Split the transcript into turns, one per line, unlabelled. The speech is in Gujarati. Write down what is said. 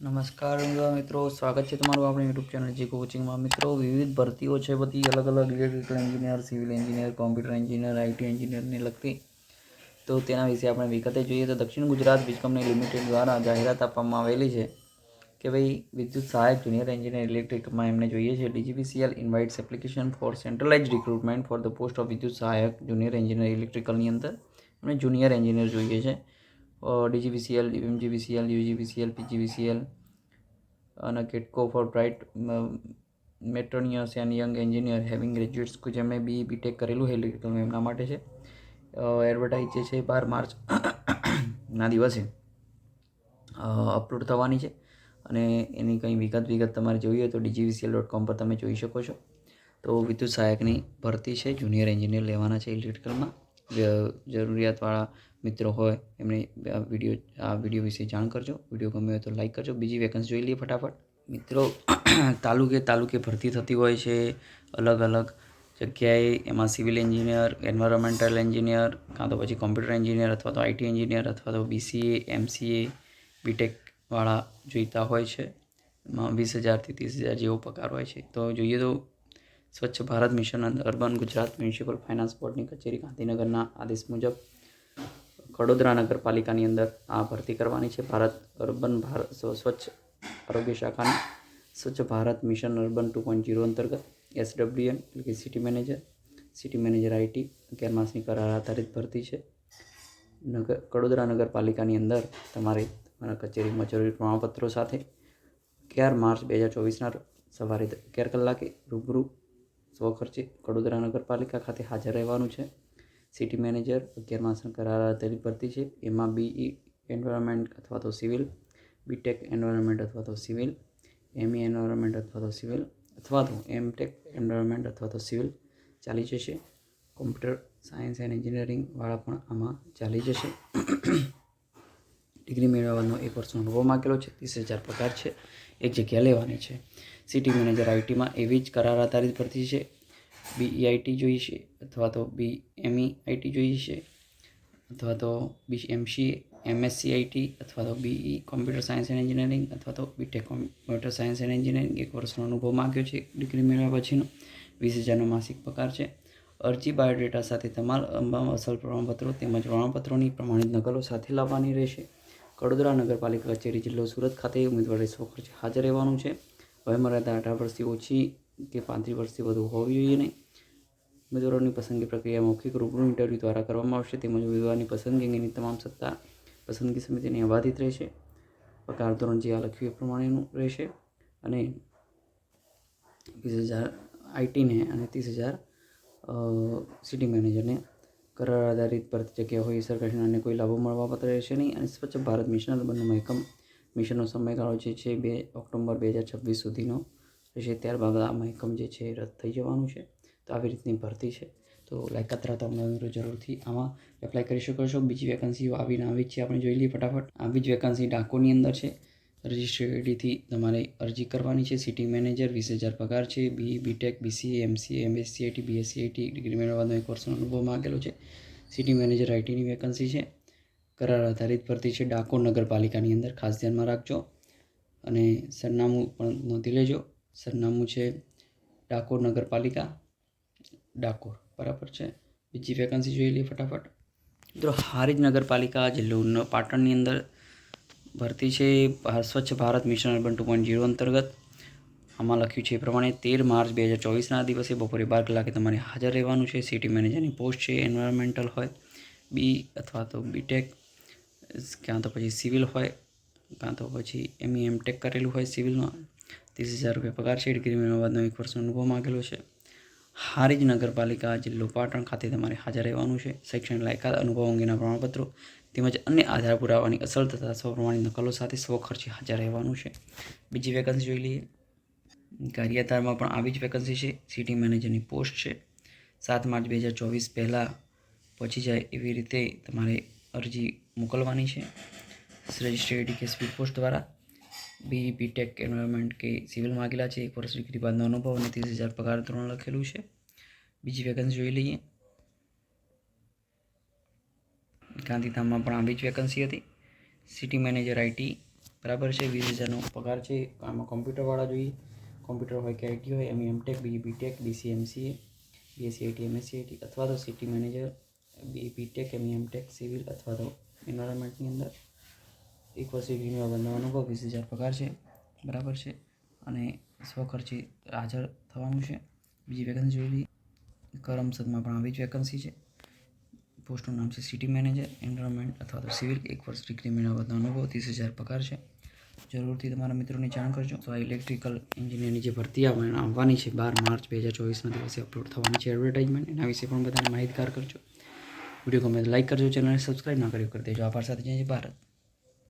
નમસ્કાર મિત્રો, સ્વાગત છે તમારું આપણી યુટ્યુબ ચેનલ જી કોચિંગમાં મિત્રો, વિવિધ ભરતીઓ છે બધી અલગ અલગ electrical engineer civil engineer computer engineer IT એન્જિનિયરને લગતી. તો તેના વિશે આપણે વિગતે જોઈએ તો દક્ષિણ ગુજરાત વીજ કંપની લિમિટેડ દ્વારા જાહેરાત આપવામાં આવેલી છે કે ભાઈ, વિદ્યુત સહાયક જુનિયર એન્જિનિયર ઇલેક્ટ્રિકમાં એમને જોઈએ છે. DGPCL invites application for centralise recruitment for the post of વિદ્યુત સહાયક જુનિયર એન્જિનિયર ઇલેક્ટ્રિકલની અંદર એમને જુનિયર એન્જિનિયર જોઈએ છે. ડીજીવીસીએલ એમજીવીસીએલ યુજીવીસીએલ પીજીવીસીએલ અને કેટકો for bright meritorious and young engineer having graduates કે જેમણે બી બીટેક કરેલું હોય ઇલેક્ટ્રિકલ એમના માટે છે. એડવર્ટાઇઝ જે છે બાર માર્ચ ના દિવસે અપલોડ થવાની છે અને એની કંઈ વિગત વિગત તમારે જોઈએ તો ડીજીવીસીએલ ડોટ કોમ પર તમે જોઈ શકો છો. તો વિદ્યુત સહાયકની ભરતી છે જુનિયર એન્જિનિયર લેવાના છે ઇલેક્ટ્રિકલમાં જરૂરિયાતવાળા મિત્રો હોય એમને આ વીડિયો આ વીડિયો વિશે જાણ કરજો. વીડિયો ગમે હોય તો લાઈક કરજો. બીજી વેકન્સી જોઈ લઈએ ફટાફટ. મિત્રો, તાલુકે તાલુકે ભરતી થતી હોય છે. અલગ અલગ જગ્યાએ એમાં સિવિલ એન્જિનિયર એન્વાયરમેન્ટલ એન્જિનિયર કાં તો પછી કોમ્પ્યુટર એન્જિનિયર અથવા તો આઈટી એન્જિનિયર અથવા તો બીસીએ એમસીએ બીટેકવાળા જોઈતા હોય છે. એમાં વીસ હજારથી ત્રીસ હજાર જેવો પગાર હોય છે. તો જોઈએ તો સ્વચ્છ ભારત મિશન અને અર્બન ગુજરાત મ્યુનિસિપલ ફાઇનાન્સ બોર્ડની કચેરી ગાંધીનગરના આદેશ મુજબ વડોદરા નગરપાલિકાની અંદર આ ભરતી કરવાની છે. ભારત અર્બન ભારત સ્વચ્છ આરોગ્ય શાખાની Swachh Bharat mission urban two point zero અંતર્ગત એસડબ્લ્યુએમ એટલે કે city manager city manager IT અગિયાર માસની કરાર આધારિત ભરતી છે. નગર, વડોદરા નગરપાલિકાની અંદર તમારે તમારા કચેરીમાં જરૂરી પ્રમાણપત્રો સાથે અગિયાર માર્ચ બે હજાર ચોવીસના સવારે અગિયાર કલાકે રૂબરૂ સ્વખર્ચે વડોદરા નગરપાલિકા ખાતે હાજર રહેવાનું છે. સિટી મેનેજર અગિયાર માસના કરાર આધારિત ભરતી છે. એમાં બીઈ એન્વાયરમેન્ટ અથવા તો સિવિલ બીટેક એન્વાયરમેન્ટ અથવા તો સિવિલ એમઈ એન્વાયરમેન્ટ અથવા તો સિવિલ અથવા તો એમટેક એન્વાયરમેન્ટ અથવા તો સિવિલ ચાલી જશે. કોમ્પ્યુટર સાયન્સ એન્ડ એન્જિનિયરિંગવાળા પણ આમાં ચાલી જશે. ડિગ્રી મેળવવાનો એક વર્ષનો અનુભવ માગેલો છે. ત્રીસ હજાર પગાર છે. એક જગ્યા લેવાની છે. સિટી મેનેજર આઈટીમાં એવી જ કરાર આધારિત ભરતી છે. બીઈઆઈટી જોઈએ છે અથવા તો બી એમઈ આઈટી જોઈએ છે અથવા તો બી એમસી એમએસસી આઈટી અથવા તો BE computer science and engineering અથવા તો BTech computer science and engineering. એક વર્ષનો અનુભવ માગ્યો છે ડિગ્રી મેળવ્યા પછીનો. વીસ હજારનો માસિક પગાર છે. અરજી બાયોડેટા સાથે તમામ અસલ પ્રમાણપત્રો તેમજ પ્રમાણપત્રોની પ્રમાણિત નકલો સાથે લાવવાની રહેશે. વડોદરા નગરપાલિકા કચેરી જિલ્લો સુરત ખાતે ઉમેદવારે સ્વખર્ચે હાજર રહેવાનું છે. વયમર્યાદા અઢાર વર્ષથી ઓછી કે પાંત્રીસ વર્ષથી વધુ હોવી જોઈએ નહીં. ઉમેદવારોની પસંદગી પ્રક્રિયા મૌખિક રૂબરૂ ઇન્ટરવ્યૂ દ્વારા કરવામાં આવશે તેમજ ઉમેદવારની પસંદગી અંગેની તમામ સત્તા પસંદગી સમિતિની અબાધિત રહેશે. પગાર ધોરણ જે આ લખ્યું એ પ્રમાણેનું રહેશે અને વીસ હજાર આઈટીને અને ત્રીસ હજાર સિટી મેનેજરને કરાર આધારિત ભરતી જગ્યા હોય સરકારશ્રીના કોઈ લાભો મળવાપાત્ર રહેશે નહીં અને સ્વચ્છ ભારત મિશન બંને મહેકમ મિશનનો સમયગાળો જે છે બે ઓક્ટોબર બે હજાર છવ્વીસ સુધીનો રહેશે. ત્યારબાદ આ મહેકમ જે છે રદ થઈ જવાનું છે. તો આવી રીતની ભરતી છે. તો લાયકાત ધરાવતા ઉમેદવારો જરૂરથી આમાં એપ્લાય કરી શકો છો. બીજી વેકન્સીઓ આવીને આવી જ છે આપણે જોઈ લઈએ ફટાફટ. આવી જ વેકન્સી ડાકોની અંદર છે. રજિસ્ટ્રેડીથી તમારે અરજી કરવાની છે. સિટી મેનેજર વીસ હજાર પગાર છે. B BTech BCA MCA MSc IT BSc IT degree મેળવવાનો એક વર્ષનો અનુભવ માગેલો છે. સિટી મેનેજર આઈટીની વેકન્સી છે. કરાર આધારિત ભરતી છે. ડાકોર નગરપાલિકાની અંદર ખાસ ધ્યાનમાં રાખજો. અને સરનામું પણ નોંધી લેજો. સરનામું છે ડાકોર નગરપાલિકા. ડાકોર, બરાબર છે. બીજી વેકન્સી જોઈ લઈએ ફટાફટ. મિત્રો, હારીજ નગરપાલિકા જિલ્લો પાટણની અંદર ભરતી છે Swachh Bharat mission urban two point zero અંતર્ગત. આમાં લખ્યું છે એ પ્રમાણે તેર માર્ચ બે હજાર ચોવીસના દિવસે બપોરે બાર કલાકે તમારે હાજર રહેવાનું છે. સિટી મેનેજરની પોસ્ટ છે એન્વાયરમેન્ટલ હોય બી અથવા તો બીટેક ક્યાં તો પછી સિવિલ હોય કાં તો પછી એમ એમ ટેક કરેલું હોય સિવિલમાં, ત્રીસ હજાર રૂપિયા પગાર છે, ડિગ્રી એક વર્ષનો અનુભવ માગેલો છે. હારીજ નગરપાલિકા જિલ્લો પાટણ ખાતે તમારે હાજર રહેવાનું છે, શૈક્ષણિક લાયકાત, અનુભવ અંગેના પ્રમાણપત્રો, તેમજ અન્ય આધાર પુરાવાની અસલ તથા સ્વપ્રમાણિત નકલો સાથે સ્વખર્ચે હાજર રહેવાનું છે. બીજી વેકન્સી જોઈ લઈએ. કાર્યતારમાં પણ આવી જ વેકન્સી છે સિટી મેનેજરની પોસ્ટ છે. સાત માર્ચ બે હજાર ચોવીસ પહેલાં પહોંચી જાય એવી રીતે તમારે અરજી મોકલવાની છે. રજિસ્ટ્રેડ કે સ્પીડ પોસ્ટ દ્વારા. બી બીટેક એન્વાયરમેન્ટ કે સિવિલ માગેલા છે. એક વર્ષ ડિગ્રી બાદનો અનુભવ અને ત્રીસ હજાર પગાર ધોરણ લખેલું છે. બીજી વેકન્સી જોઈ લઈએ. ગાંધીધામમાં પણ આવી જ વેકન્સી હતી. સિટી મેનેજર આઈટી બરાબર છે. વીસ હજારનો પગાર છે. આમાં કોમ્પ્યુટરવાળા જોઈએ. કોમ્પ્યુટર હોય કે આઈટી હોય M MTech B BTech BC MCA BSc IT MSc IT અથવા તો city manager B BTech M MTech civil અથવા તો એન્વાયરમેન્ટની અંદર એક વર્ષ ડિગ્રીનો અનુભવ વીસ હજાર પગાર છે, બરાબર છે અને સ્વખર્ચે હાજર થવાનું છે. બીજી વેકન્સી જોઈ કરમસદમાં પણ આવી જ વેકન્સી છે. પોસ્ટનું નામ છે સિટી મેનેજર એન્વાયરમેન્ટ અથવા તો સિવિલ એક વર્ષ ડિગ્રી મેળવવાનો અનુભવ ત્રીસ હજાર પગાર છે. જરૂરથી તમારા મિત્રોને જાણ કરજો. તો આ ઇલેક્ટ્રિકલ એન્જિનિયરની જે ભરતી આવવાની છે, બાર માર્ચ બે હજાર ચોવીસના દિવસે અપલોડ થવાની છે એડવર્ટાઇઝમેન્ટ એના વિશે પણ બધાને માહિતગાર કરજો. વીડિયો ગમે તો લાઈક કરજો ચેનલને સબસ્ક્રાઈબ ના કર્યો, કરી દેજો. આભાર સાથે જય ભારત.